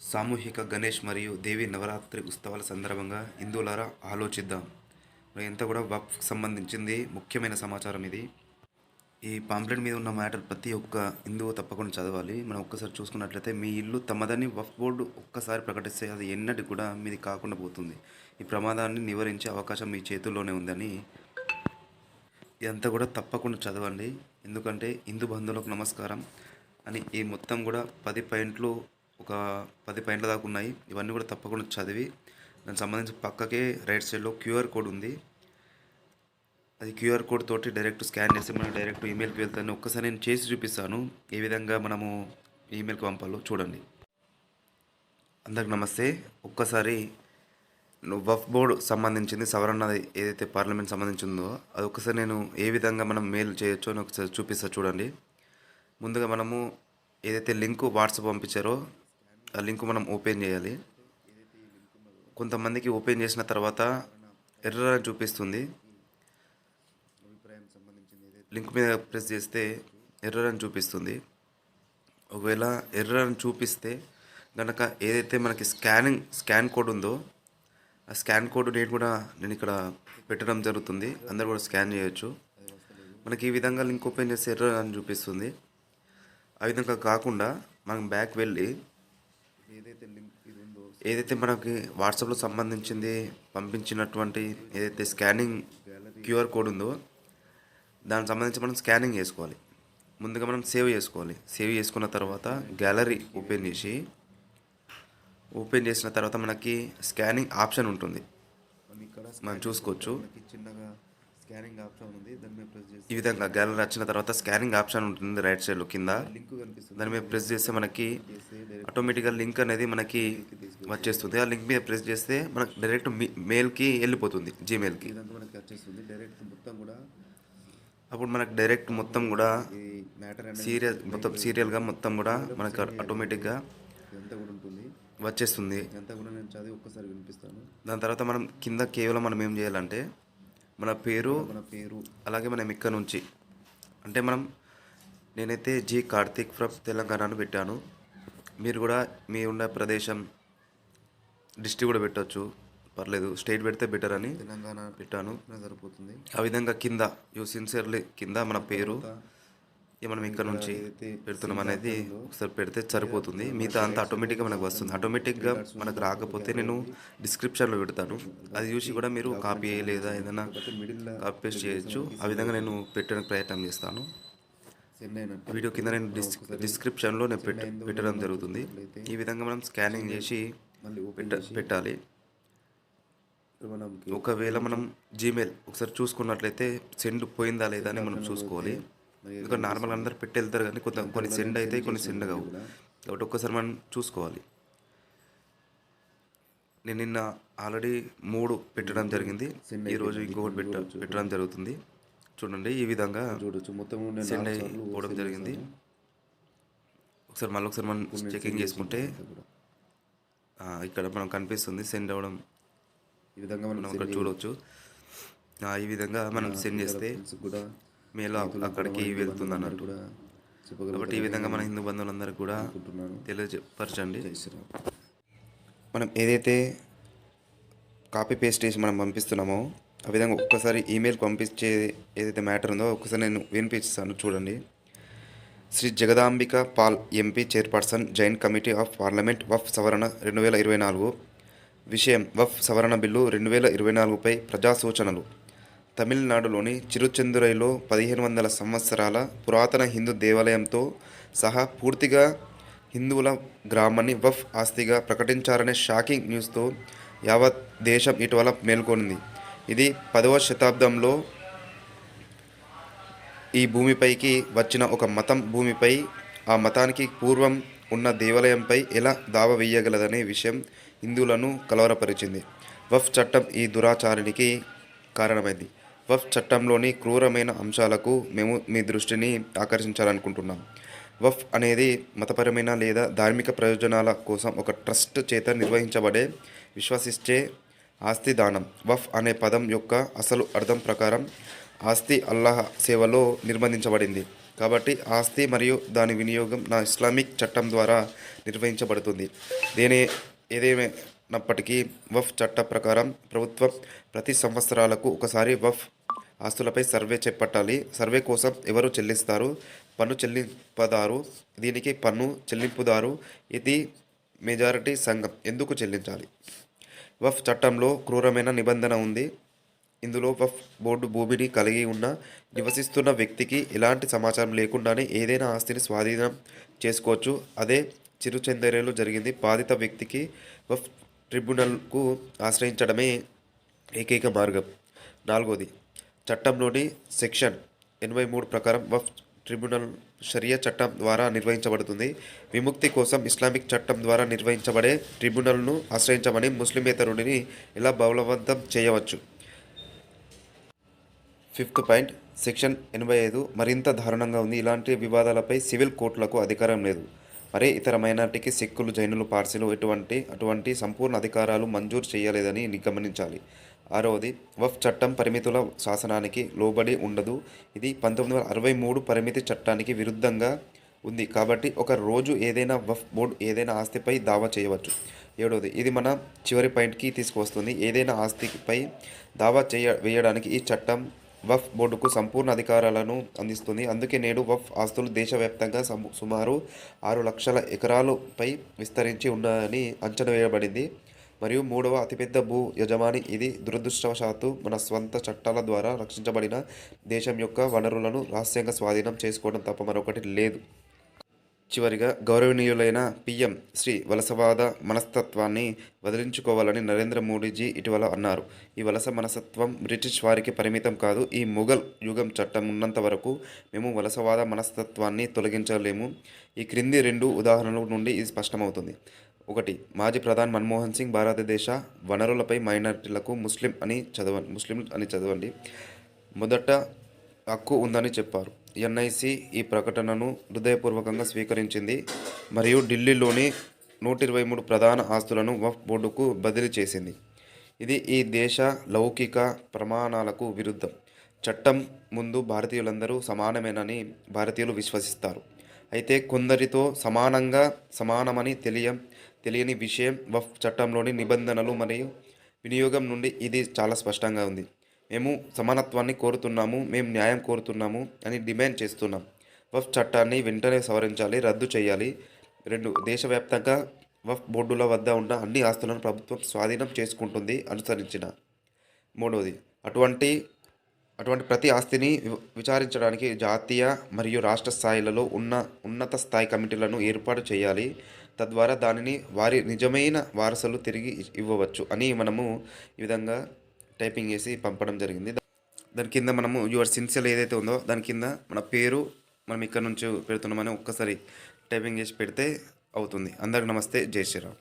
సామూహిక గణేష్ మరియు దేవి నవరాత్రి ఉత్సవాల సందర్భంగా హిందువులారా ఆలోచిద్దాం. మరి ఎంత కూడా వక్ఫ్ సంబంధించింది ముఖ్యమైన సమాచారం ఇది. ఈ పాంప్లెట్ మీద ఉన్న మ్యాటర్ ప్రతి ఒక్క హిందువు తప్పకుండా చదవాలి. మనం ఒక్కసారి చూసుకున్నట్లయితే మీ ఇల్లు తమదని వక్ఫ్ బోర్డు ఒక్కసారి ప్రకటిస్తే అది ఎన్నటి కూడా మీది కాకుండా పోతుంది. ఈ ప్రమాదాన్ని నివారించే అవకాశం మీ చేతుల్లోనే ఉందని ఇదంతా కూడా తప్పకుండా చదవండి. ఎందుకంటే హిందూ బంధువులకు నమస్కారం అని ఈ మొత్తం కూడా పది పాయింట్లు ఒక పది పాయింట్ల దాకా ఉన్నాయి. ఇవన్నీ కూడా తప్పకుండా చదివి దానికి సంబంధించి పక్కకే రైట్ సైడ్లో క్యూఆర్ కోడ్ ఉంది. అది క్యూఆర్ కోడ్ తోటి డైరెక్ట్ స్కాన్ చేసి మనం డైరెక్ట్ ఈమెయిల్కి వెళ్తాను. ఒక్కసారి నేను చేసి చూపిస్తాను. ఏ విధంగా మనము ఈమెయిల్కి పంపాలో చూడండి. అందరికి నమస్తే. ఒక్కసారి వఫ్ బోర్డు సంబంధించింది సవరణ ఏదైతే పార్లమెంట్ సంబంధించిందో అది ఒకసారి నేను ఏ విధంగా మనం మెయిల్ చేయొచ్చో అని ఒకసారి చూపిస్తా చూడండి. ముందుగా మనము ఏదైతే లింకు వాట్సాప్ పంపించారో ఆ లింక్ మనం ఓపెన్ చేయాలి. కొంతమందికి ఓపెన్ చేసిన తర్వాత ఎర్ర అని చూపిస్తుంది. లింక్ మీద ప్రెస్ చేస్తే ఎర్రర్ అని చూపిస్తుంది. ఒకవేళ ఎర్రర్ అని చూపిస్తే కనుక ఏదైతే మనకి స్కానింగ్ స్కాన్ కోడ్ ఉందో ఆ స్కాన్ కోడ్ నేను కూడా నేను ఇక్కడ పెట్టడం జరుగుతుంది. అందరు కూడా స్కాన్ చేయొచ్చు. మనకి ఈ విధంగా లింక్ ఓపెన్ చేస్తే ఎర్రర్ అని చూపిస్తుంది. ఆ విధంగా కాకుండా మనం బ్యాక్ వెళ్ళి ఏదైతే లింక్ ఇది ఉందో ఏదైతే మనకి వాట్సాప్లో సంబంధించింది పంపించినటువంటి ఏదైతే స్కానింగ్ క్యూఆర్ కోడ్ ఉందో దానికి సంబంధించి మనం స్కానింగ్ చేసుకోవాలి. ముందుగా మనం సేవ్ చేసుకోవాలి. సేవ్ చేసుకున్న తర్వాత గ్యాలరీ ఓపెన్ చేసి ఓపెన్ చేసిన తర్వాత మనకి స్కానింగ్ ఆప్షన్ ఉంటుంది. మనం ఇక్కడ మనం చూసుకోవచ్చు. చిన్నగా స్కానింగ్ ఆప్షన్ ఉంది దాని మీద ప్రెస్ చేసి ఈ విధంగా గ్యాలరీ వచ్చిన తర్వాత స్కానింగ్ ఆప్షన్ ఉంటుంది రైట్ సైడ్లో కింద. లింక్ కనిపిస్తుంది. దాని మీద ప్రెస్ చేస్తే మనకి ఆటోమేటిక్గా లింక్ అనేది మనకి వచ్చేస్తుంది. ఆ లింక్ మీద ప్రెస్ చేస్తే మనకు డైరెక్ట్ మెయిల్కి వెళ్ళిపోతుంది జీమెయిల్కి మనకి వచ్చేస్తుంది. డైరెక్ట్ మొత్తం కూడా అప్పుడు మనకు డైరెక్ట్ మొత్తం కూడా సీరియల్ మొత్తం సీరియల్గా మొత్తం కూడా మనకు ఆటోమేటిక్గా ఇదంతా కూడా ఉంటుంది. వచ్చేస్తుంది. ఇదంతా కూడా నేను చదివి ఒక్కసారి వినిపిస్తాను. దాని తర్వాత మనం కింద కేవలం మనం ఏం చేయాలంటే మన పేరు మన పేరు. అలాగే మనం ఇక్కడ నుంచి. అంటే మనం నేనైతే జి కార్తిక్ ఫ్రమ్ తెలంగాణ అని పెట్టాను. మీరు కూడా మీ ఉన్న ప్రదేశం డిస్ట్రిక్ట్ కూడా పెట్టొచ్చు. పర్లేదు స్టేట్ పెడితే బెటర్ అని తెలంగాణ పెట్టాను. సరిపోతుంది ఆ విధంగా కింద యూ సిన్సియర్లీ కింద మన పేరు. మనం ఇక్కడ నుంచి పెడుతున్నాం అనేది ఒకసారి పెడితే సరిపోతుంది. మిగతా అంతా ఆటోమేటిక్గా మనకు వస్తుంది. ఆటోమేటిక్గా మనకు రాకపోతే నేను డిస్క్రిప్షన్లో పెడతాను. అది చూసి కూడా మీరు కాపీ లేదా ఏదైనా కాపీ పేస్ట్ చేయొచ్చు. ఆ విధంగా నేను పెట్టడానికి ప్రయత్నం చేస్తాను. వీడియో కింద నేను డిస్ డిస్క్రిప్షన్లో నేను పెట్ట పెట్టడం జరుగుతుంది. ఈ విధంగా మనం స్కానింగ్ చేసి పెట్ట పెట్టాలి. మనం ఒకవేళ మనం జీమెయిల్ ఒకసారి చూసుకున్నట్లయితే సెండ్ పోయిందా లేదా అని మనం చూసుకోవాలి. ఎందుకంటే నార్మల్ అందరు పెట్టి వెళ్తారు కానీ కొంత కొన్ని సెండ్ అవుతాయి కొన్ని సెండ్ కావు. కాబట్టి ఒక్కసారి మనం చూసుకోవాలి. నేను నిన్న ఆల్రెడీ మూడు పెట్టడం జరిగింది. ఈరోజు ఇంకొకటి పెట్ట పెట్టడం జరుగుతుంది. చూడండి ఈ విధంగా చూడొచ్చు. మొత్తం సెండ్ నాలుగు అయి సార్లు పోవడం జరిగింది. ఒకసారి మళ్ళీ ఒకసారి మనం చెకింగ్ చేసుకుంటే ఇక్కడ మనం కనిపిస్తుంది సెండ్ అవ్వడం. ఈ విధంగా మనం అక్కడ చూడవచ్చు ఈ విధంగా మనం సెండ్ చేస్తే కూడా మేలో అక్కడికి వెళ్తుంది అన్నట్టు కాబట్టి ఈ విధంగా మన హిందూ బంధువులందరికీ కూడా తెలియపరచండి మనం ఏదైతే కాపీ పేస్ట్ చేసి మనం పంపిస్తున్నామో ఆ విధంగా ఒక్కసారి ఈమెయిల్ పంపించే ఏదైతే మ్యాటర్ ఉందో ఒక్కసారి నేను వినిపిస్తాను చూడండి. Shri Jagdambika Pal MP chairperson joint committee of parliament Waqf సవరణ రెండు వేల ఇరవై నాలుగు. విషయం వఫ్ సవరణ బిల్లు రెండు వేల ఇరవై నాలుగుపై ప్రజా సూచనలు తమిళనాడులోని చిరుచెందురైలో పదిహేను వందల సంవత్సరాల పురాతన హిందూ దేవాలయంతో సహా పూర్తిగా హిందువుల గ్రామాన్ని వఫ్ ఆస్తిగా ప్రకటించారనే షాకింగ్ న్యూస్తో యావత్ దేశం ఇటీవల మేల్కొనింది ఇది పదవ శతాబ్దంలో ఈ భూమిపైకి వచ్చిన ఒక మతం భూమిపై ఆ మతానికి పూర్వం ఉన్న దేవాలయంపై ఎలా దావ వేయగలదనే విషయం హిందువులను కలవరపరిచింది. వఫ్ చట్టం ఈ దురాచారానికి కారణమైంది. వఫ్ చట్టంలోని క్రూరమైన అంశాలకు మేము మీ దృష్టిని ఆకర్షించాలనుకుంటున్నాం. వఫ్ అనేది మతపరమైన లేదా ధార్మిక ప్రయోజనాల కోసం ఒక ట్రస్ట్ చేత నిర్వహించబడే విశ్వసించే ఆస్తి దానం వఫ్ అనే పదం యొక్క అసలు అర్థం ప్రకారం ఆస్తి అల్లాహ్ సేవలో నిర్బంధించబడింది. కాబట్టి ఆస్తి మరియు దాని వినియోగం నా ఇస్లామిక్ చట్టం ద్వారా నిర్వహించబడుతుంది. దేని ఏదేమైనప్పటికీ వఫ్ చట్ట ప్రకారం ప్రభుత్వం ప్రతి సంవత్సరాలకు ఒకసారి వఫ్ ఆస్తులపై సర్వే చేపట్టాలి. సర్వే కోసం ఎవరు చెల్లిస్తారు? పన్ను చెల్లింపదారు. దీనికి పన్ను చెల్లింపుదారు. ఇది మెజారిటీ సంఘం. ఎందుకు చెల్లించాలి? వఫ్ చట్టంలో క్రూరమైన నిబంధన ఉంది. ఇందులో వఫ్ బోర్డు భూమిని కలిగి ఉన్న నివసిస్తున్న వ్యక్తికి ఎలాంటి సమాచారం లేకుండానే ఏదైనా ఆస్తిని స్వాధీనం చేసుకోవచ్చు. అదే చిరుచెందరేలో జరిగింది. బాధిత వ్యక్తికి వఫ్ ట్రిబ్యునల్కు ఆశ్రయించడమే ఏకైక మార్గం. నాలుగోది చట్టంలోని సెక్షన్ ఎనభై మూడు ప్రకారం వఫ్ ట్రిబ్యునల్ షరియా చట్టం ద్వారా నిర్వహించబడుతుంది. విముక్తి కోసం ఇస్లామిక్ చట్టం ద్వారా నిర్వహించబడే ట్రిబ్యునల్ను ఆశ్రయించమని ముస్లిమేతరుడిని ఇలా బలవంతం చేయవచ్చు. ఫిఫ్త్ పాయింట్ సెక్షన్ ఎనభై ఐదు మరింత దారుణంగా ఉంది. ఇలాంటి వివాదాలపై సివిల్ కోర్టులకు అధికారం లేదు. మరే ఇతర మైనార్టీకి సిక్కులు జైనులు పార్సీలు ఎటువంటి అటువంటి సంపూర్ణ అధికారాలు మంజూరు చేయలేదని గమనించాలి. ఆరవది వఫ్ చట్టం పరిమితుల శాసనానికి లోబడి ఉండదు. ఇది పంతొమ్మిది వందల అరవై మూడు పరిమితి చట్టానికి విరుద్ధంగా ఉంది. కాబట్టి ఒక రోజు ఏదైనా వఫ్ బోర్డు ఏదైనా ఆస్తిపై దావా చేయవచ్చు. ఏడవది ఇది మన చివరి పాయింట్కి తీసుకువస్తుంది. ఏదైనా ఆస్తిపై దావా చేయ వేయడానికి ఈ చట్టం వఫ్ బోర్డుకు సంపూర్ణ అధికారాలను అందిస్తుంది. అందుకే నేడు వఫ్ ఆస్తులు దేశవ్యాప్తంగా సము- సుమారు ఆరు లక్షల ఎకరాలపై విస్తరించి ఉన్నాయని అంచనా వేయబడింది. మరియు మూడవ అతిపెద్ద భూ యజమాని ఇది దురదృష్టవశాత్తు మన స్వంత చట్టాల ద్వారా రక్షించబడిన దేశం యొక్క వనరులను రహస్యంగా స్వాధీనం చేసుకోవడం తప్ప మరొకటి లేదు. చివరిగా గౌరవనీయులైన పిఎం శ్రీ వలసవాద మనస్తత్వాన్ని వదిలించుకోవాలని నరేంద్ర మోడీజీ ఇటీవల అన్నారు. ఈ వలస మనస్తత్వం బ్రిటిష్ వారికి పరిమితం కాదు ఈ మొఘల్ యుగం చట్టం ఉన్నంత వరకు మేము వలసవాద మనస్తత్వాన్ని తొలగించలేము. ఈ క్రింది రెండు ఉదాహరణల నుండి ఇది స్పష్టమవుతుంది. ఒకటి మాజీ ప్రధాని మన్మోహన్ సింగ్ భారతదేశ వనరులపై మైనారిటీలకు ముస్లిం అని చదవండి ముస్లిం అని చదవండి. మొదట హక్కు ఉందని చెప్పారు. ఎన్ఐసి ఈ ప్రకటనను హృదయపూర్వకంగా స్వీకరించింది మరియు ఢిల్లీలోని నూట ఇరవై మూడు ప్రధాన ఆస్తులను వఫ్ బోర్డుకు బదిలీ చేసింది. ఇది ఈ దేశ లౌకిక ప్రమాణాలకు విరుద్ధం. చట్టం ముందు భారతీయులందరూ సమానమేనని భారతీయులు విశ్వసిస్తారు. అయితే కొందరితో సమానంగా సమానమని తెలియ తెలియని విషయం వఫ్ చట్టంలోని నిబంధనలు మరియు వినియోగం నుండి ఇది చాలా స్పష్టంగా ఉంది. మేము సమానత్వాన్ని కోరుతున్నాము మేము న్యాయం కోరుతున్నాము అని డిమాండ్ చేస్తున్నాం. వఫ్ చట్టాన్ని వెంటనే సవరించాలి రద్దు చేయాలి. రెండు దేశవ్యాప్తంగా వఫ్ బోర్డుల వద్ద ఉన్న అన్ని ఆస్తులను ప్రభుత్వం స్వాధీనం చేసుకుంటుంది అనుసరించిన. మూడవది అటువంటి అటువంటి ప్రతి ఆస్తిని వి- విచారించడానికి జాతీయ మరియు రాష్ట్ర స్థాయిలలో ఉన్న ఉన్నత స్థాయి కమిటీలను ఏర్పాటు చేయాలి. తద్వారా దానిని వారి నిజమైన వారసులు తిరిగి ఇవ్వవచ్చు అని మనము ఈ విధంగా టైపింగ్ చేసి పంపడం జరిగింది. దాని కింద మనము యువర్ సిన్సియల్ ఏదైతే ఉందో దాని కింద మన పేరు మనం ఇక్కడ నుంచి పెడుతున్నామని ఒక్కసారి టైపింగ్ చేసి పెడితే అవుతుంది. అందరికి నమస్తే. జై శ్రీరామ్.